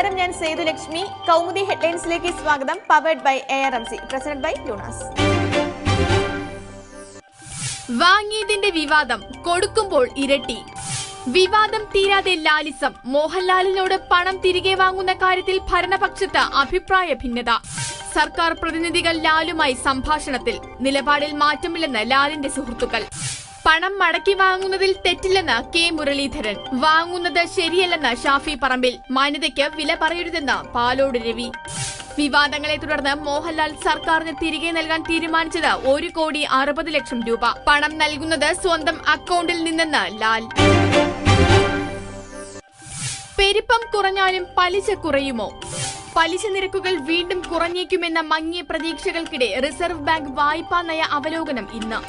നമസ്കാരം. ഞാൻ സേതുലക്ഷ്മി കൗമുദി ഹെഡ്ലൈൻസിലേക്ക് സ്വാഗതം. Powered by A R M C. Presented by യൂണാസ്. വാങ്ങിയതിന്റെ വിവാദം കൊടുക്കുമ്പോൾ ഇരട്ടി. വിവാദം തീരാതെ ലാലിസം. മോഹൻലാലിനോട് പണം തിരികെ വാങ്ങുന്ന കാര്യത്തിൽ ഭരണപക്ഷത്ത് അഭിപ്രായ ഭിന്നത. സർക്കാർ പ്രതിനിധികൾ ലാലുമായി സംഭാഷണത്തിൽ. നിലപാടിൽ മാറ്റമില്ലെന്ന് ലാലിന്റെ സുഹൃത്തുക്കൾ. പണം മടക്കി വാങ്ങുന്നതിൽ തെറ്റില്ലെന്ന് കെ മുരളീധരൻ. വാങ്ങുന്നത് ശരിയല്ലെന്ന് ഷാഫി പറമ്പിൽ. മാന്യതയ്ക്ക് വില പറയരുതെന്ന് പാലോട് രവി. വിവാദങ്ങളെ തുടർന്ന് മോഹൻലാൽ സർക്കാരിന് തിരികെ നൽകാൻ തീരുമാനിച്ചത് ഒരു കോടി അറുപത് ലക്ഷം രൂപ. പണം നൽകുന്നത് സ്വന്തം അക്കൗണ്ടിൽ നിന്നെന്ന് ലാൽ. പെരുപ്പം കുറഞ്ഞാലും പലിശ കുറയുമോ? പലിശ നിരക്കുകൾ വീണ്ടും കുറഞ്ഞേക്കുമെന്ന മങ്ങിയ പ്രതീക്ഷകൾക്കിടെ റിസർവ് ബാങ്ക് വായ്പാ നയ അവലോകനം ഇന്ന്.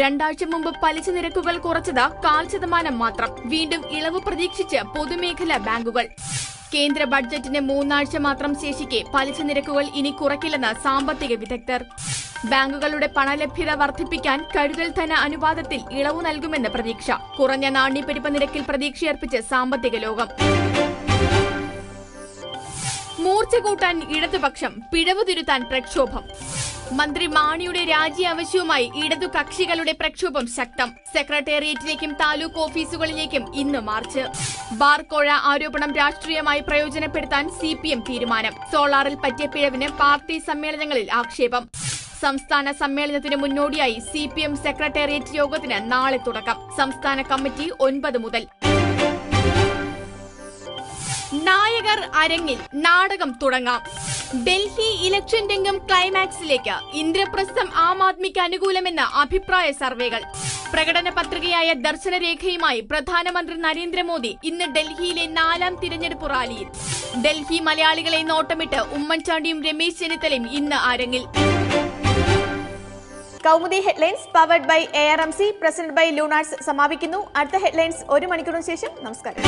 രണ്ടാഴ്ച മുമ്പ് പലിശ നിരക്കുകൾ കുറച്ചത് കാൽ ശതമാനം മാത്രം. വീണ്ടും ഇളവ് പ്രതീക്ഷിച്ച് പൊതുമേഖലാ ബാങ്കുകൾ. കേന്ദ്ര ബഡ്ജറ്റിന് മൂന്നാഴ്ച മാത്രം ശേഷിക്കെ പലിശ നിരക്കുകൾ ഇനി കുറയ്ക്കില്ലെന്ന് സാമ്പത്തിക വിദഗ്ധർ. ബാങ്കുകളുടെ പണലഭ്യത വർദ്ധിപ്പിക്കാൻ കരുതൽ ധന അനുപാതത്തിൽ ഇളവ് നൽകുമെന്ന് പ്രതീക്ഷ. കുറഞ്ഞ നാണ്യപ്പെരുപ്പ നിരക്കിൽ പ്രതീക്ഷയർപ്പിച്ച് സാമ്പത്തിക ലോകം. മൂർച്ച കൂട്ടാൻ ഇടതുപക്ഷം പിഴവ് തിരുത്താൻ പ്രക്ഷോഭം. മന്ത്രി മാണിയുടെ രാജി ആവശ്യവുമായി ഇടതു കക്ഷികളുടെ പ്രക്ഷോഭം ശക്തം. സെക്രട്ടേറിയറ്റിലേക്കും താലൂക്ക് ഓഫീസുകളിലേക്കും ഇന്ന് മാർച്ച്. ബാർക്കോഴ ആരോപണം രാഷ്ട്രീയമായി പ്രയോജനപ്പെടുത്താൻ സി തീരുമാനം. സോളാറിൽ പറ്റിയ പിഴവിന് പാർട്ടി സമ്മേളനങ്ങളിൽ ആക്ഷേപം. സംസ്ഥാന സമ്മേളനത്തിന് മുന്നോടിയായി സി പി എം സെക്രട്ടേറിയറ്റ് യോഗത്തിന് നാളെ തുടക്കം. സംസ്ഥാന കമ്മിറ്റി ഒൻപത് മുതൽ നായകർ അരങ്ങിൽ നാടകം തുടങ്ങാം. ഡൽഹി ഇലക്ഷൻ രംഗം ക്ലൈമാക്സിലേക്ക് ഇന്ദ്രപ്രസ്ഥം ആം ആദ്മിക്ക് അനുകൂലമെന്ന് അഭിപ്രായ സർവേകൾ. പ്രകടന പത്രികയായ ദർശനരേഖയുമായി പ്രധാനമന്ത്രി നരേന്ദ്രമോദി ഇന്ന് ഡൽഹിയിലെ നാലാം തിരഞ്ഞെടുപ്പ് റാലിയിൽ. ഡൽഹി മലയാളികളെ നോട്ടമിട്ട് ഉമ്മൻചാണ്ടിയും രമേശ് ചെന്നിത്തലയും ഇന്ന് അരങ്ങിൽ. Kaumudi headlines powered by A R M C presented by Lunars സമാപിക്കുന്നു. അടുത്ത ഹെഡ്ലൈൻസ് ഒരു മണിക്കൂറിന് ശേഷം. നമസ്കാരം.